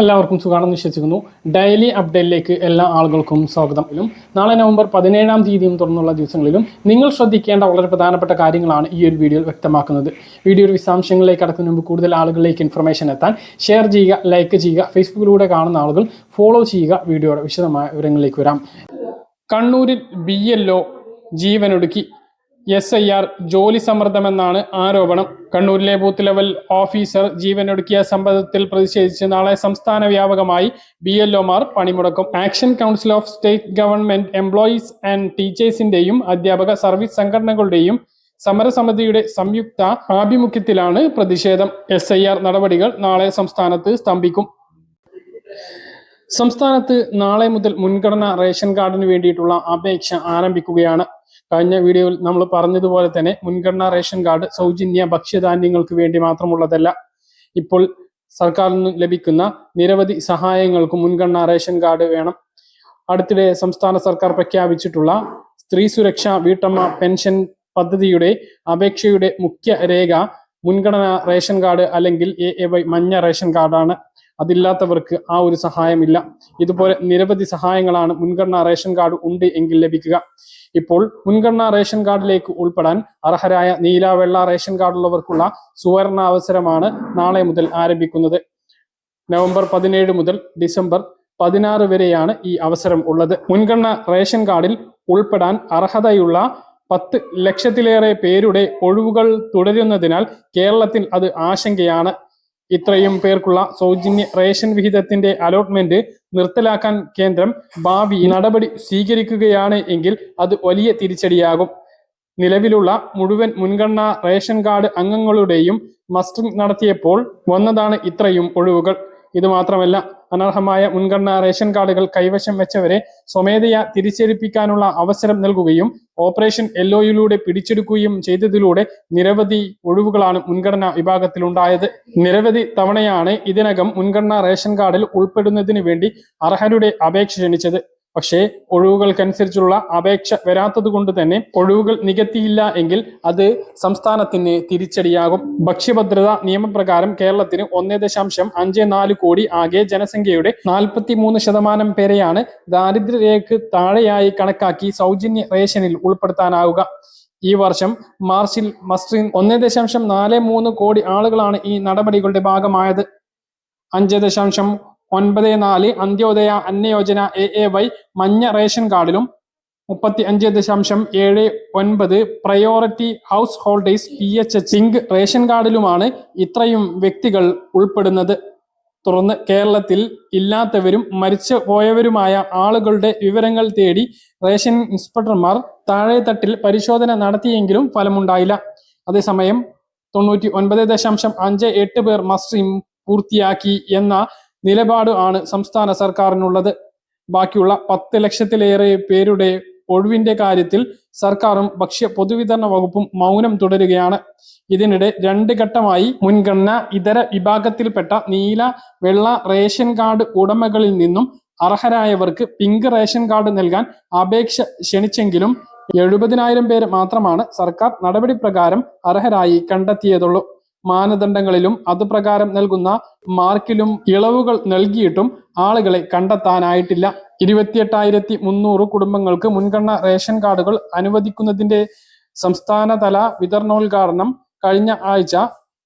എല്ലാവർക്കും സുഖാണെന്ന് വിശ്വസിക്കുന്നു. ഡെയിലി അപ്ഡേറ്റിലേക്ക് എല്ലാ ആളുകൾക്കും സ്വാഗതം. നാളെ നവംബർ പതിനേഴാം തീയതിയും തുടർന്നുള്ള ദിവസങ്ങളിലും നിങ്ങൾ ശ്രദ്ധിക്കേണ്ട വളരെ പ്രധാനപ്പെട്ട കാര്യങ്ങളാണ് ഈ ഒരു വീഡിയോയിൽ വ്യക്തമാക്കുന്നത്. വീഡിയോയുടെ വിശദാംശങ്ങളിലേക്ക് കടക്കുന്നതിന് മുമ്പ് കൂടുതൽ ആളുകളിലേക്ക് ഇൻഫർമേഷൻ എത്താൻ ഷെയർ ചെയ്യുക ലൈക്ക് ചെയ്യുക ഫേസ്ബുക്കിലൂടെ കാണുന്ന ആളുകൾ ഫോളോ ചെയ്യുക. വീഡിയോയുടെ വിശദമായ വിവരങ്ങളിലേക്ക് വരാം. കണ്ണൂരിൽ ബി എൽ ഒ ജീവനൊടുക്കി എസ് ഐ ആർ ജോലി സമ്മർദ്ദമെന്നാണ് ആരോപണം. കണ്ണൂരിലെ ബൂത്ത് ലെവൽ ഓഫീസർ ജീവനൊടുക്കിയ സംഭവത്തിൽ പ്രതിഷേധിച്ച് നാളെ സംസ്ഥാന വ്യാപകമായി ബി എൽ ഒമാർ പണിമുടക്കും. Action council of state government employees and ടീച്ചേഴ്സിന്റെയും അധ്യാപക സർവീസ് സംഘടനകളുടെയും സമരസമിതിയുടെ സംയുക്ത ആഭിമുഖ്യത്തിലാണ് പ്രതിഷേധം. എസ് ഐ ആർ നടപടികൾ നാളെ സംസ്ഥാനത്ത് സ്തംഭിക്കും. സംസ്ഥാനത്ത് നാളെ മുതൽ മുൻഗണന റേഷൻ കാർഡിന് വേണ്ടിയിട്ടുള്ള അപേക്ഷ ആരംഭിക്കുകയാണ്. കഴിഞ്ഞ വീഡിയോയിൽ നമ്മൾ പറഞ്ഞതുപോലെ തന്നെ മുൻഗണനാ റേഷൻ കാർഡ് സൗജന്യ ഭക്ഷ്യധാന്യങ്ങൾക്ക് വേണ്ടി മാത്രമുള്ളതല്ല. ഇപ്പോൾ സർക്കാരിൽ നിന്ന് ലഭിക്കുന്ന നിരവധി സഹായങ്ങൾക്കും മുൻഗണനാ റേഷൻ കാർഡ് വേണം. അടുത്തിടെ സംസ്ഥാന സർക്കാർ പ്രഖ്യാപിച്ചിട്ടുള്ള സ്ത്രീ സുരക്ഷ വീട്ടമ്മ പെൻഷൻ പദ്ധതിയുടെ അപേക്ഷയുടെ മുഖ്യ രേഖ മുൻഗണനാ റേഷൻ കാർഡ് അല്ലെങ്കിൽ എ എ വൈ മഞ്ഞ റേഷൻ കാർഡാണ്. അതില്ലാത്തവർക്ക് ആ ഒരു സഹായമില്ല. ഇതുപോലെ നിരവധി സഹായങ്ങളാണ് മുൻഗണനാ റേഷൻ കാർഡ് ഉണ്ട് എങ്കിൽ ലഭിക്കുക. ഇപ്പോൾ മുൻഗണനാ റേഷൻ കാർഡിലേക്ക് ഉൾപ്പെടാൻ അർഹരായ നീല വെള്ള റേഷൻ കാർഡുള്ളവർക്കുള്ള സുവർണ അവസരമാണ് നാളെ മുതൽ ആരംഭിക്കുന്നത്. നവംബർ പതിനേഴ് മുതൽ ഡിസംബർ പതിനാറ് വരെയാണ് ഈ അവസരം ഉള്ളത്. മുൻഗണന റേഷൻ കാർഡിൽ ഉൾപ്പെടാൻ അർഹതയുള്ള പത്ത് ലക്ഷത്തിലേറെ പേരുടെ ഒഴിവുകൾ തുടരുന്നതിനാൽ കേരളത്തിൽ അത് ആശങ്കയാണ്. ഇത്രയും പേർക്കുള്ള സൗജന്യ റേഷൻ വിഹിതത്തിന്റെ അലോട്ട്മെന്റ് നിർത്തലാക്കാൻ കേന്ദ്രം ഭാവി നടപടി സ്വീകരിക്കുകയാണ് എങ്കിൽ അത് വലിയ തിരിച്ചടിയാകും. നിലവിലുള്ള മുഴുവൻ മുൻഗണനാ റേഷൻ കാർഡ് അംഗങ്ങളുടെയും മസ്റ്ററിംഗ് നടത്തിയപ്പോൾ വന്നതാണ് ഇത്രയും ഒഴിവുകൾ. ഇത് മാത്രമല്ല അനർഹമായ മുൻഗണനാ റേഷൻ കാർഡുകൾ കൈവശം വെച്ചവരെ സ്വമേധയാ തിരിച്ചേൽപ്പിക്കാനുള്ള അവസരം നൽകുകയും ഓപ്പറേഷൻ എൽഒയിലൂടെ പിടിച്ചെടുക്കുകയും ചെയ്തതിലൂടെ നിരവധി ഒഴിവുകളാണ് മുൻഗണനാ വിഭാഗത്തിലുണ്ടായത്. നിരവധി തവണയാണ് ഇതിനകം മുൻഗണനാ റേഷൻ കാർഡിൽ ഉൾപ്പെടുന്നതിന് വേണ്ടി അർഹരുടെ അപേക്ഷ ക്ഷണിച്ചത്. പക്ഷേ ഒഴിവുകൾക്കനുസരിച്ചുള്ള അപേക്ഷ വരാത്തത് കൊണ്ട് തന്നെ ഒഴിവുകൾ നികത്തിയില്ല എങ്കിൽ അത് സംസ്ഥാനത്തിന് തിരിച്ചടിയാകും. ഭക്ഷ്യഭദ്രത നിയമപ്രകാരം കേരളത്തിന് ഒന്നേ ദശാംശം അഞ്ച് നാല് കോടി ആകെ ജനസംഖ്യയുടെ നാൽപ്പത്തി മൂന്ന് ശതമാനം പേരെയാണ് ദാരിദ്ര്യരേഖ താഴെയായി കണക്കാക്കി സൗജന്യ റേഷനിൽ ഉൾപ്പെടുത്താനാവുക. ഈ വർഷം മാർച്ചിൽ മസ്റ്റിൻ ഒന്നേ ദശാംശം നാല് മൂന്ന് കോടി ആളുകളാണ് ഈ നടപടികളുടെ ഭാഗമായത്. അഞ്ച് ദശാംശം ഒൻപത് നാല് Antyodaya Anna Yojana A A Y മഞ്ഞ റേഷൻ കാർഡിലും മുപ്പത്തി അഞ്ച് ദശാംശം ഏഴ് ഒൻപത് priority householders P H ചിങ്ക് റേഷൻ കാർഡിലുമാണ് ഇത്രയും വ്യക്തികൾ ഉൾപ്പെടുന്നത്. തുടർന്ന് കേരളത്തിൽ ഇല്ലാത്തവരും മരിച്ചു പോയവരുമായ ആളുകളുടെ വിവരങ്ങൾ തേടി റേഷൻ ഇൻസ്പെക്ടർമാർ താഴെ തട്ടിൽ പരിശോധന നടത്തിയെങ്കിലും ഫലമുണ്ടായില്ല. അതേസമയം തൊണ്ണൂറ്റി ഒൻപത് ദശാംശം അഞ്ച് എട്ട് പേർ മസ്റ്ററിംഗ് പൂർത്തിയാക്കി എന്ന നിലപാട് ആണ് സംസ്ഥാന സർക്കാരിനുള്ളത്. ബാക്കിയുള്ള പത്ത് ലക്ഷത്തിലേറെ പേരുടെ ഒഴിവിന്റെ കാര്യത്തിൽ സർക്കാരും ഭക്ഷ്യ പൊതുവിതരണ വകുപ്പും മൗനം തുടരുകയാണ്. ഇതിനിടെ രണ്ട് ഘട്ടമായി മുൻഗണന ഇതര വിഭാഗത്തിൽപ്പെട്ട നീല വെള്ള റേഷൻ കാർഡ് ഉടമകളിൽ നിന്നും അർഹരായവർക്ക് പിങ്ക് റേഷൻ കാർഡ് നൽകാൻ അപേക്ഷ ക്ഷണിച്ചെങ്കിലും എഴുപതിനായിരം പേര് മാത്രമാണ് സർക്കാർ നടപടി പ്രകാരം അർഹരായി കണ്ടെത്തിയതുള്ളൂ. മാനദണ്ഡങ്ങളിലും അതുപ്രകാരം നൽകുന്ന മാർക്കിലും ഇളവുകൾ നൽകിയിട്ടും ആളുകളെ കണ്ടെത്താനായിട്ടില്ല. ഇരുപത്തിയെട്ടായിരത്തി മുന്നൂറ് കുടുംബങ്ങൾക്ക് മുൻഗണന റേഷൻ കാർഡുകൾ അനുവദിക്കുന്നതിന്റെ സംസ്ഥാനതല വിതരണോദ്ഘാടനം കഴിഞ്ഞ ആഴ്ച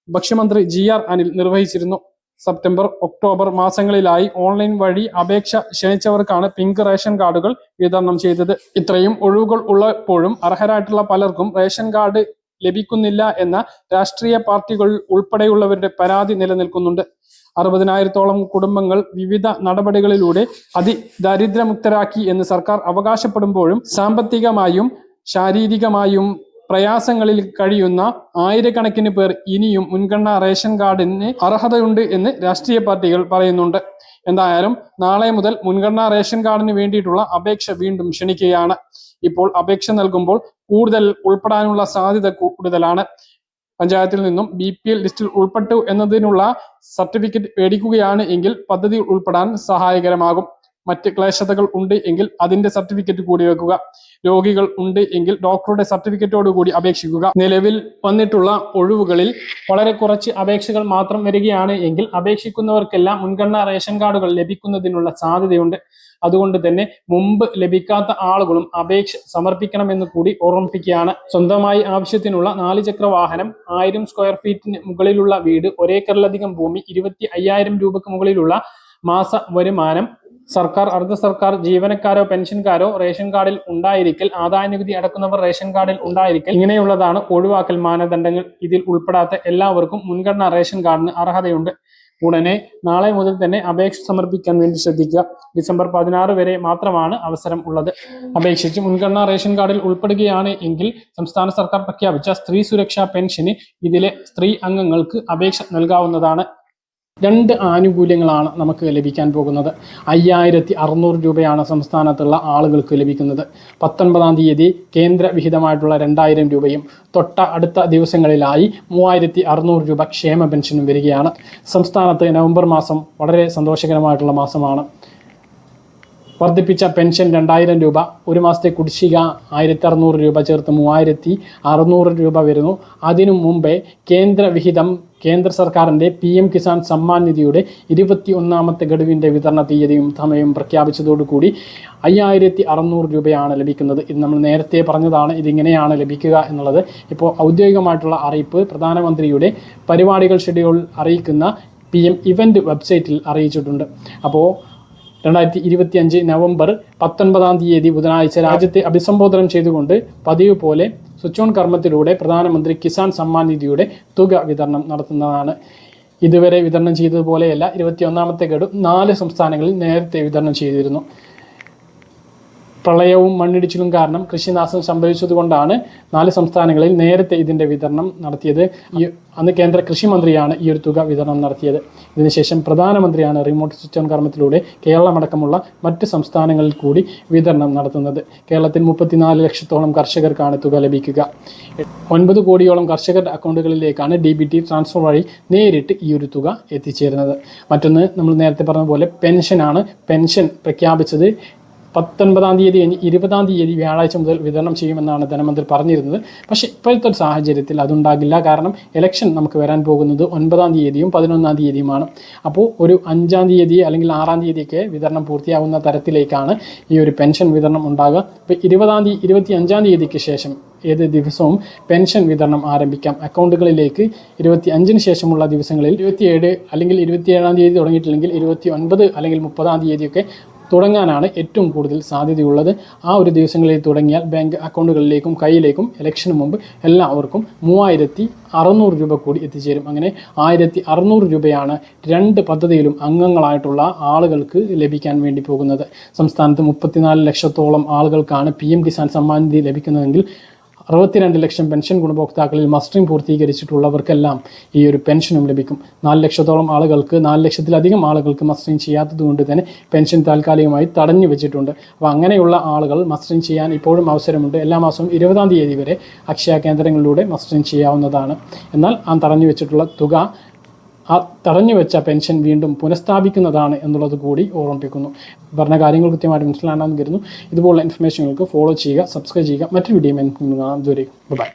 ഭക്ഷ്യമന്ത്രി ജി ആർ അനിൽ നിർവഹിച്ചിരുന്നു. സെപ്റ്റംബർ ഒക്ടോബർ മാസങ്ങളിലായി ഓൺലൈൻ വഴി അപേക്ഷ ക്ഷണിച്ചവർക്കാണ് പിങ്ക് റേഷൻ കാർഡുകൾ വിതരണം ചെയ്തത്. ഇത്രയും ഒഴിവുകൾ ഉള്ളപ്പോഴും അർഹരായിട്ടുള്ള പലർക്കും റേഷൻ കാർഡ് ലഭിക്കുന്നില്ല എന്ന രാഷ്ട്രീയ പാർട്ടികൾ ഉൾപ്പെടെയുള്ളവരുടെ പരാതി നിലനിൽക്കുന്നുണ്ട്. അറുപതിനായിരത്തോളം കുടുംബങ്ങൾ വിവിധ നടപടികളിലൂടെ അതിദാരിദ്ര്യമുക്തരാക്കി എന്ന് സർക്കാർ അവകാശപ്പെടുമ്പോഴും സാമ്പത്തികമായും ശാരീരികമായും പ്രയാസങ്ങളിൽ കഴിയുന്ന ആയിരക്കണക്കിന് പേർ ഇനിയും മുൻഗണന റേഷൻ കാർഡിന് അർഹതയുണ്ട് എന്ന് രാഷ്ട്രീയ പാർട്ടികൾ പറയുന്നുണ്ട്. എന്തായാലും നാളെ മുതൽ മുൻഗണനാ റേഷൻ കാർഡിന് വേണ്ടിയിട്ടുള്ള അപേക്ഷ വീണ്ടും ക്ഷണിക്കുകയാണ്. ഇപ്പോൾ അപേക്ഷ നൽകുമ്പോൾ കൂടുതൽ ഉൾപ്പെടാനുള്ള സാധ്യത കൂടുതലാണ്. പഞ്ചായത്തിൽ നിന്നും ബി പി എൽ ലിസ്റ്റിൽ ഉൾപ്പെട്ടു എന്നതിനുള്ള സർട്ടിഫിക്കറ്റ് മേടിക്കുകയാണ് എങ്കിൽ പദ്ധതി ഉൾപ്പെടാൻ സഹായകരമാകും. മറ്റ് ക്ലേശതകൾ ഉണ്ട് എങ്കിൽ അതിന്റെ സർട്ടിഫിക്കറ്റ് കൂടി വെക്കുക. രോഗികൾ ഉണ്ട് എങ്കിൽ ഡോക്ടറുടെ സർട്ടിഫിക്കറ്റോട് കൂടി അപേക്ഷിക്കുക. നിലവിൽ വന്നിട്ടുള്ള ഒഴിവുകളിൽ വളരെ കുറച്ച് അപേക്ഷകൾ മാത്രം വരികയാണ് എങ്കിൽ അപേക്ഷിക്കുന്നവർക്കെല്ലാം മുൻഗണനാ റേഷൻ കാർഡുകൾ ലഭിക്കുന്നതിനുള്ള സാധ്യതയുണ്ട്. അതുകൊണ്ട് തന്നെ മുമ്പ് ലഭിക്കാത്ത ആളുകളും അപേക്ഷ സമർപ്പിക്കണമെന്ന് കൂടി ഓർമ്മിപ്പിക്കുകയാണ്. സ്വന്തമായി ആവശ്യത്തിനുള്ള നാല് ചക്ര വാഹനം ആയിരം സ്ക്വയർ ഫീറ്റിന് മുകളിലുള്ള വീട് ഒരേക്കറിലധികം ഭൂമി ഇരുപത്തി അയ്യായിരം രൂപക്ക് മുകളിലുള്ള മാസ വരുമാനം സർക്കാർ അർദ്ധ സർക്കാർ ജീവനക്കാരോ പെൻഷൻകാരോ റേഷൻ കാർഡിൽ ഉണ്ടായിരിക്കൽ ആദായ നികുതി അടക്കുന്നവർ റേഷൻ കാർഡിൽ ഉണ്ടായിരിക്കൽ ഇങ്ങനെയുള്ളതാണ് ഒഴിവാക്കൽ മാനദണ്ഡങ്ങൾ. ഇതിൽ ഉൾപ്പെടാത്ത എല്ലാവർക്കും മുൻഗണന റേഷൻ കാർഡിന് അർഹതയുണ്ട്. ഉടനെ നാളെ മുതൽ തന്നെ അപേക്ഷ സമർപ്പിക്കാൻ വേണ്ടി ശ്രദ്ധിക്കുക. ഡിസംബർ പതിനാറ് വരെ മാത്രമാണ് അവസരം ഉള്ളത്. അപേക്ഷിച്ച് മുൻഗണനാ റേഷൻ കാർഡിൽ ഉൾപ്പെടുകയാണ് എങ്കിൽ സംസ്ഥാന സർക്കാർ പ്രഖ്യാപിച്ച സ്ത്രീ സുരക്ഷാ പെൻഷന് ഇതിലെ സ്ത്രീ അംഗങ്ങൾക്ക് അപേക്ഷ നൽകാവുന്നതാണ്. രണ്ട് ആനുകൂല്യങ്ങളാണ് നമുക്ക് ലഭിക്കാൻ പോകുന്നത്. അയ്യായിരത്തി അറുന്നൂറ് രൂപയാണ് സംസ്ഥാനത്തുള്ള ആളുകൾക്ക് ലഭിക്കുന്നത്. പത്തൊൻപതാം തീയതി കേന്ദ്ര വിഹിതമായിട്ടുള്ള രണ്ടായിരം രൂപയും തൊട്ട അടുത്ത ദിവസങ്ങളിലായി മൂവായിരത്തി അറുന്നൂറ് രൂപ ക്ഷേമ പെൻഷനും വരികയാണ്. സംസ്ഥാനത്ത് നവംബർ മാസം വളരെ സന്തോഷകരമായിട്ടുള്ള മാസമാണ്. വർദ്ധിപ്പിച്ച പെൻഷൻ രണ്ടായിരം രൂപ ഒരു മാസത്തെ കുടിശ്ശിക ആയിരത്തി അറുന്നൂറ് രൂപ ചേർത്ത് മൂവായിരത്തി അറുന്നൂറ് രൂപ വരുന്നു. അതിനു മുമ്പേ കേന്ദ്ര വിഹിതം കേന്ദ്ര സർക്കാരിന്റെ പി എം കിസാൻ സമ്മാൻ നിധിയുടെ ഇരുപത്തി ഒന്നാമത്തെ ഗഡുവിന്റെ വിതരണ തീയതിയും സമയവും പ്രഖ്യാപിച്ചതോടുകൂടി അയ്യായിരത്തി അറുന്നൂറ് രൂപയാണ് ലഭിക്കുന്നത്. ഇത് നമ്മൾ നേരത്തെ പറഞ്ഞതാണ് ഇതിങ്ങനെയാണ് ലഭിക്കുക എന്നുള്ളത്. ഇപ്പോൾ ഔദ്യോഗികമായിട്ടുള്ള അറിയിപ്പ് പ്രധാനമന്ത്രിയുടെ പരിപാടികൾ ഷെഡ്യൂൾ അറിയിക്കുന്ന പി എം ഇവന്റ് വെബ്സൈറ്റിൽ അറിയിച്ചിട്ടുണ്ട്. അപ്പോൾ രണ്ടായിരത്തി ഇരുപത്തി അഞ്ച് നവംബർ പത്തൊൻപതാം തീയതി ബുധനാഴ്ച രാജ്യത്തെ അഭിസംബോധന ചെയ്തുകൊണ്ട് പതിവ് പോലെ സ്വിച്ച് ഓൺ കർമ്മത്തിലൂടെ പ്രധാനമന്ത്രി കിസാൻ സമ്മാൻ നിധിയുടെ തുക വിതരണം നടത്തുന്നതാണ്. ഇതുവരെ വിതരണം ചെയ്തതുപോലെയല്ല ഇരുപത്തിയൊന്നാമത്തെ ഗഡു നാല് സംസ്ഥാനങ്ങളിൽ നേരത്തെ വിതരണം ചെയ്തിരുന്നു. പ്രളയവും മണ്ണിടിച്ചിലും കാരണം കൃഷിനാശം സംഭവിച്ചതുകൊണ്ടാണ് നാല് സംസ്ഥാനങ്ങളിൽ നേരത്തെ ഇതിന്റെ വിതരണം നടത്തിയത്. ഈ അന്ന് കേന്ദ്ര കൃഷി മന്ത്രിയാണ് ഈ ഒരു തുക വിതരണം നടത്തിയത്. ഇതിനുശേഷം പ്രധാനമന്ത്രിയാണ് റിമോട്ട് ഓൺ കർമ്മത്തിലൂടെ കേരളമടക്കമുള്ള മറ്റ് സംസ്ഥാനങ്ങളിൽ കൂടി വിതരണം നടത്തുന്നത്. കേരളത്തിൽ മുപ്പത്തിനാല് ലക്ഷത്തോളം കർഷകർക്കാണ് തുക ലഭിക്കുക. ഒൻപത് കോടിയോളം കർഷകരുടെ അക്കൗണ്ടുകളിലേക്കാണ് ഡി ബി ടി ട്രാൻസ്ഫർ വഴി നേരിട്ട് ഈ ഒരു തുക എത്തിച്ചേരുന്നത്. മറ്റൊന്ന് നമ്മൾ നേരത്തെ പറഞ്ഞ പോലെ പെൻഷനാണ്. പെൻഷൻ പ്രഖ്യാപിച്ചത് പത്തൊൻപതാം തീയതി ഇരുപതാം തീയതി വ്യാഴാഴ്ച മുതൽ വിതരണം ചെയ്യുമെന്നാണ് ധനമന്ത്രി പറഞ്ഞിരുന്നത്. പക്ഷേ ഇപ്പോഴത്തെ ഒരു സാഹചര്യത്തിൽ അതുണ്ടാകില്ല. കാരണം ഇലക്ഷൻ നമുക്ക് വരാൻ പോകുന്നത് ഒൻപതാം തീയതിയും പതിനൊന്നാം തീയതിയുമാണ്. അപ്പോൾ ഒരു അഞ്ചാം തീയതി അല്ലെങ്കിൽ ആറാം തീയതിയൊക്കെ വിതരണം പൂർത്തിയാവുന്ന തരത്തിലേക്കാണ് ഈ ഒരു പെൻഷൻ വിതരണം ഉണ്ടാകുക. ഇപ്പോൾ ഇരുപതാം തീയതി ഇരുപത്തി അഞ്ചാം തീയതിക്ക് ശേഷം ഏത് ദിവസവും പെൻഷൻ വിതരണം ആരംഭിക്കാം. അക്കൗണ്ടുകളിലേക്ക് ഇരുപത്തി അഞ്ചിന് ശേഷമുള്ള ദിവസങ്ങളിൽ ഇരുപത്തിയേഴ് അല്ലെങ്കിൽ ഇരുപത്തിയേഴാം തീയതി തുടങ്ങിയിട്ടില്ലെങ്കിൽ ഇരുപത്തി ഒൻപത് അല്ലെങ്കിൽ മുപ്പതാം തീയതിയൊക്കെ തുടങ്ങാനാണ് ഏറ്റവും കൂടുതൽ സാധ്യതയുള്ളത്. ആ ഒരു ദിവസങ്ങളിൽ തുടങ്ങിയാൽ ബാങ്ക് അക്കൗണ്ടുകളിലേക്കും കയ്യിലേക്കും ഇലക്ഷന് മുമ്പ് എല്ലാവർക്കും മൂവായിരത്തി അറുന്നൂറ് രൂപ കൂടി എത്തിച്ചേരും. അങ്ങനെ ആയിരത്തി അറുന്നൂറ് രൂപയാണ് രണ്ട് പദ്ധതിയിലും അംഗങ്ങളായിട്ടുള്ള ആളുകൾക്ക് ലഭിക്കാൻ വേണ്ടി പോകുന്നത്. സംസ്ഥാനത്ത് മുപ്പത്തിനാല് ലക്ഷത്തോളം ആളുകൾക്കാണ് പി എം കിസാൻ സമ്മാൻ നിധി ലഭിക്കുന്നതെങ്കിൽ അറുപത്തിരണ്ട് ലക്ഷം പെൻഷൻ ഗുണഭോക്താക്കളിൽ മസ്റ്ററിംഗ് പൂർത്തീകരിച്ചിട്ടുള്ളവർക്കെല്ലാം ഈ ഒരു പെൻഷനും ലഭിക്കും. നാല് ലക്ഷത്തോളം ആളുകൾക്ക് നാല് ലക്ഷത്തിലധികം ആളുകൾക്ക് മസ്റ്ററിംഗ് ചെയ്യാത്തത് കൊണ്ട് തന്നെ പെൻഷൻ താൽക്കാലികമായി തടഞ്ഞു വെച്ചിട്ടുണ്ട്. അപ്പോൾ അങ്ങനെയുള്ള ആളുകൾ മസ്റ്ററിംഗ് ചെയ്യാൻ ഇപ്പോഴും അവസരമുണ്ട്. എല്ലാ മാസവും ഇരുപതാം തീയതി വരെ അക്ഷയ കേന്ദ്രങ്ങളിലൂടെ മസ്റ്ററിംഗ് ചെയ്യാവുന്നതാണ്. എന്നാൽ ആ തടഞ്ഞു വെച്ചിട്ടുള്ള തുക ആ തടഞ്ഞു വെച്ച പെൻഷൻ വീണ്ടും പുനഃസ്ഥാപിക്കുന്നതാണ് എന്നുള്ളത് കൂടി ഓർമ്മിപ്പിക്കുന്നു. പറഞ്ഞ കാര്യങ്ങൾ കൃത്യമായിട്ട് മനസ്സിലാണെന്ന് കരുതുന്നു. ഇതുപോലുള്ള ഇൻഫർമേഷനുകൾക്ക് ഫോളോ ചെയ്യുക സബ്സ്ക്രൈബ് ചെയ്യുക. മറ്റൊരു വീഡിയോ കാണാം. ഇതുവരെ ബൈ